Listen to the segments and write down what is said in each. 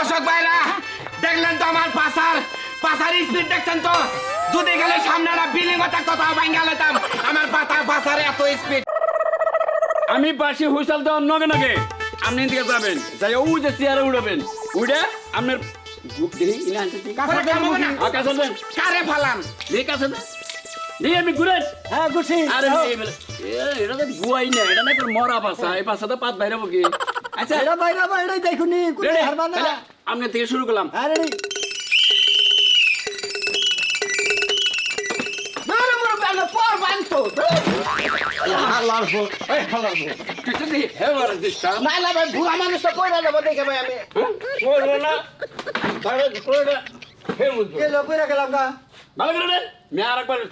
দর্শক ভাইরা দেখলেন তো আমার পাশার পাশার স্পিড দেখছেন তো? যদি গেলে সামনে একটা বিল্ডিং থাকতো তাও ভাঙ্গা লেতাম। আমার পাতা পাশার এত স্পিড আমি পাশে হুইসাল দেওয়ার নগে নগে আপনি এদিকে যাবেন। যাই ও যে চেয়ারে উড়াবেন উড়ে আপনার বুক দেখি ইলে আনতে কাছে কামো না। আ, কাছে দেন। কারে ফালাম? দেখি কাছে দেন। দেখি আমি ঘুরেন। হ্যাঁ গুছি আরে এই বেলা- এটা তো গুয়াই না এটা না মরা পাশা। এই পাশাটা পাত বাইরে বকি আচ্ছা। এটা বাইরে বাইরে দেখুনি। হারবা না। তাহলে আপনি থেকে শুরু করলাম। হ্যাঁ? হ্যাঁ আর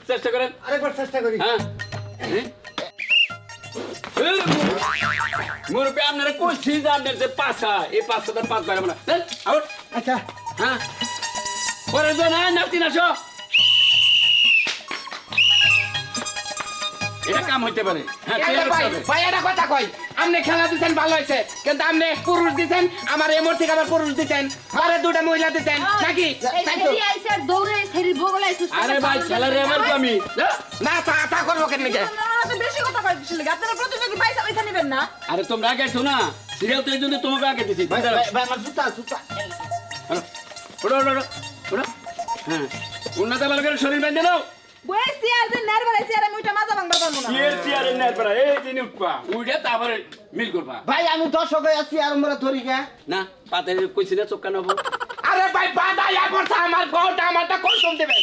চেষ্টা করেন। আরেকবার চেষ্টা করি। হ্যাঁ? মুরব্বী আপনারা কইছি যে আপনার যে পাশা এই পাশাটা পাত বাইরে না দেন আবার। আচ্ছা। হ্যাঁ? পরে জন হ্যাঁ নাতি নাসো এটা কাম হইতে পারে। হ্যাঁ ভাই এটা কথা কই? আপনি খেলা দিছেন ভালো হয়েছে। কিন্তু আপনি পুরুষ দিছেন আমার এমর থেকে আবার পুরুষ দিতেন। আরে দুটা মহিলা দিতেন। নাকি? এই তাই তো? সেরি আইছে আর ভাই খেলার এবার তো আমি হ্যাঁ? না তা করব কেন নাকি বেশি কথা কইছিল আপনারা প্রতিযোগী পয়সা পয়সা নেবেন না। আরে তোমরা আগে শোনা সিরিয়াল তো এই জন্য তোমাকে আগে দিছি ভাই ভাই ভাই, আমার জুতা জুতা। ওড়ো ওড়ো ওড়ো ওড়ো হ্যাঁ উন্নত ভালো করে শরীর বেঁধে নাও। বই সিয়ার যে নার বেলাইছে আর আমি ওইটা মাজা ভাঙবার পারব না। চেয়ার চেয়ারের নেট পড়া এই দিন উঠবা। উঠে তারপরে মিল করবা। ভাই আমি দর্শক হয়ে আছি আর আমরা ধরি গে না পাতে কইছি না চোখ কানাবো আরে ভাই ইয়া করছে আমার বউটা আমারটা দেবেন?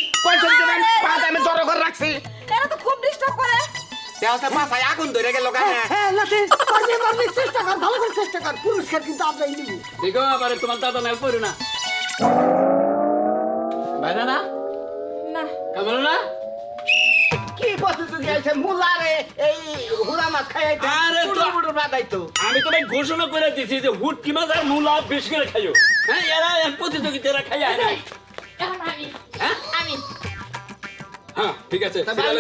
দেবেন? বাধা আমি জড়ো করে রাখছি। এরা দেওয়াতে পাশায় আগুন ধরে গেল কেন হ্যাঁ লাঠি। পারবি পারবি চেষ্টা কর ভালো করে চেষ্টা কর। পুরস্কার কিন্তু আমরাই দিব দেখো আবার তোমার দাদা না পড়ো না। বাইরে না? না। কামড়ো না? কি প্রতিযোগী আছে মুলারে এই হুরা মাছ খাইতে আরে তো- বুড়ো বুড়ো বাদাইতো আমি তো ঘোষণা করে দিছি যে হুটকি মাছ আর মূলা বেশি করে খাইও। হ্যাঁ এরা এক প্রতিযোগিতারা খাই আয়। না হ্যাঁ ঠিক আছে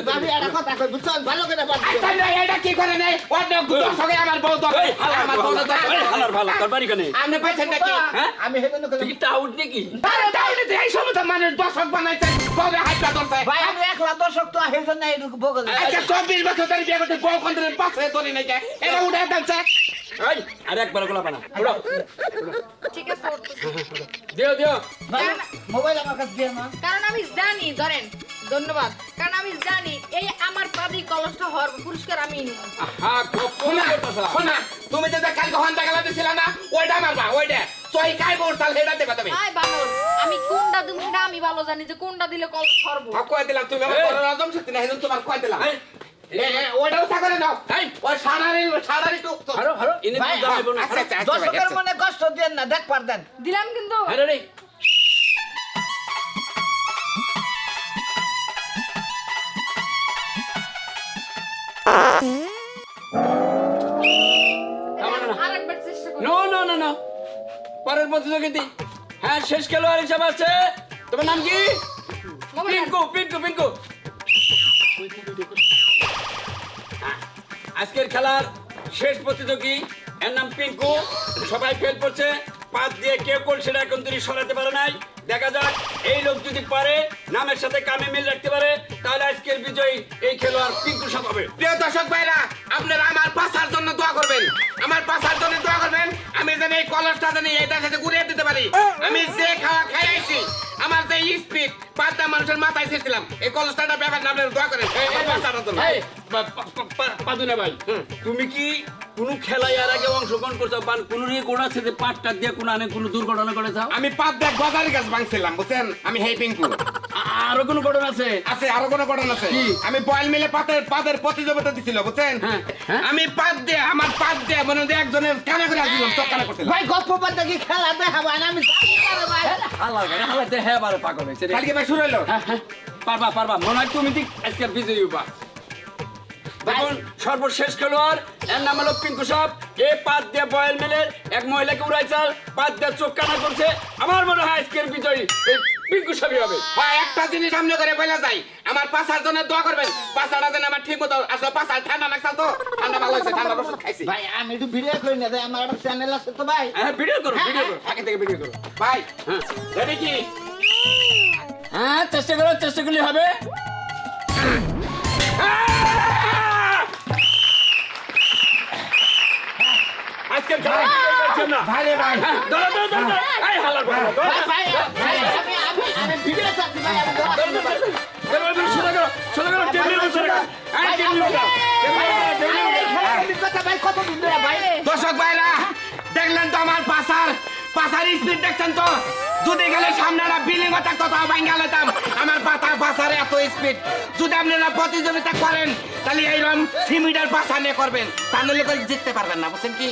ভাবি একটা কথা কই বুঝছ? ভালো করে আচ্ছা না, এটা কি করে নেই অন্য আমার বউ তো আমার বউ তো হালার ভালো তোর বাড়ি কানে? আপনি পাইছেন নাকি? হ্যাঁ? আমি হেবেন করে টিকিটটা আউট নাকি? আরে তাহলে তো এই সময় তো মানুষ দর্শক বানাইছে বউরে হাইপা ধরছে ভাই আমি একলা দর্শক তো হেজন নাই এটুকু বগল আজকে চব্বিশ বছর ধরে বিয়ে করতে বউ কোনদিন পাশে ধরি নাই? এটা উঠে ফেলছে এই আর একবার গোলা বানা। ঠিক আছে। দিও দিও। মোবাইল আমার কাছে দিয়ে না কারণ আমি জানি ধরেন ধন্যবাদ। কারণ আমি জানি এই আমার পাবলিক কলসটা হওয়ার পুরস্কার আমি নিব। হ্যাঁ খুব শোনা কথা। শোনা। তুমি যে দিছিল না ওইটা মারবা ওইটা তুই কাই বলতাল হেডা দেবা তুমি। আয় বানর আমি কোনটা সেটা আমি ভালো জানি যে কোনটা দিলে কলস সরব কয় দিলাম তুমি? আমার রাজম শক্তি না তোমার কয় দিলাম? সাগরে নাও। ওই সারারি সারারি তো- ইনি না দর্শকের। মনে কষ্ট দেন না দেখ পার দেন। দিলাম কিন্তু। হারো রে কামড় না। আরেকবার নো নো নো নো। পরের প্রতিযোগিতা। হ্যাঁ শেষ খেলোয়াড় হিসাবে আছে। তোমার নাম কি? পিঙ্কু পিঙ্কু পিঙ্কু। খেলার শেষ প্রতিযোগী, এর নাম পিঙ্কু। সবাই ফেল করছে পাত দিয়ে কেউ কোন সেটা এখন তিনি সরাতে পারে নাই। দেখা যাক, এই লোক যদি পারে, নামের সাথে কামে মিল রাখতে পারে, তাহলে আজকের বিজয়ী এই খেলোয়াড় পিঙ্কু সব হবে। প্রিয় দর্শক ভাইরা, আপনারা আমার পাশার জন্য দোয়া করবেন। আমার পাশার যেন এই কলসটা জানি এটা সাথে ঘুরে দিতে পারি আমি যে খাওয়া খাই আইছি আমার যে স্পিড পাঁচটা মানুষের মাথায় ছিলাম এই কলসটাটা ব্যাপার না আপনার দোয়া করেন এই পাশাটার জন্য এই, পা- পা- পা- পা- পাদুনা ভাই তুমি কি কোন খেলায় এর আগে অংশগ্রহণ করছ বা কোন নিয়ে আছে যে পাটটা দিয়ে কোন আনে কোন দুর্ঘটনা করে আমি পাঁচ দেখ গজারি গাছ ভাঙছিলাম বুঝছেন? আমি হেই পিঙ্কু। আরও কোন ঘটনা আছে? আছে আরও কোনো ঘটনা আছে? কি? আমি বয়েল মিলে পাতের পাতের প্রতিযোগিতা দিছিল বুঝছেন? হ্যাঁ, হ্যাঁ। আমি পাত দিয়ে আমার পাত দিয়ে মনে হয় একজনের কানে করে আসছিলাম চোখ কানে করছিলাম। ভাই গল্প বাদ দেখি খেলা দেখাবো আমি জানি না রে ভাই। হালার গাড়ি হালাতে হ্যাঁ বারে পাগল হয়েছে কালকে ভাই শুরু হলো হ্যাঁ, পারবা পারবা। মনে হয় তুমি ঠিক আজকের বিজয়ী হবা দেখুন সর্বশেষ খেলোয়াড় এর নাম হলো পিঙ্কু সাপ। এ পাত দিয়ে বয়েল মিলের এক মহিলাকে উড়াই চাল পাত দিয়ে চোখ কানা করছে। আমার মনে হয় আজকের বিজয়ী এই পিঙ্কু ছবি হবে। হয় একটা জিনিস সামনে করে বলে যাই আমার পাশার জন্য দোয়া করবেন। পাশাটা যেন আমার ঠিক মতো আসলে পাশার ঠান্ডা লাগছে তো। ঠান্ডা ভালো হয়েছে ঠান্ডা ওষুধ খাইছি। ভাই আমি একটু ভিডিও করি না ভাই, আমার একটা চ্যানেল আছে তো ভাই। হ্যাঁ ভিডিও করো ভিডিও করো আগে থেকে ভিডিও করো ভাই। হ্যাঁ রেডি কি? হ্যাঁ চেষ্টা করো চেষ্টা করলে হবে। আজকের খেলা না। ভাই ভাই। হ্যাঁ, ধরো, ধরো, ধরো, ধরো। এই হালার ভাই ভাই ভাই, আমি আমি আমি ভিডিও চাচ্ছি ভাই আমি ধরো, সোজা করো, সোজা করো, টেবিলের উপর। এই, টেবিলের দর্শক ভাইরা দেখলেন তো আমার পাশার পাশার স্পিড দেখছেন তো? যদি গেলে সামনে একটা বিল্ডিং থাকতো তাও ভাঙ্গা লেতাম। আমার পাতা পাশার এত স্পিড। যদি আপনারা প্রতিযোগিতা করেন তাহলে এইরকম সিমিটার পাশা নিয়ে করবেন। তাহলে করে জিততে পারবেন না বুঝছেন কি?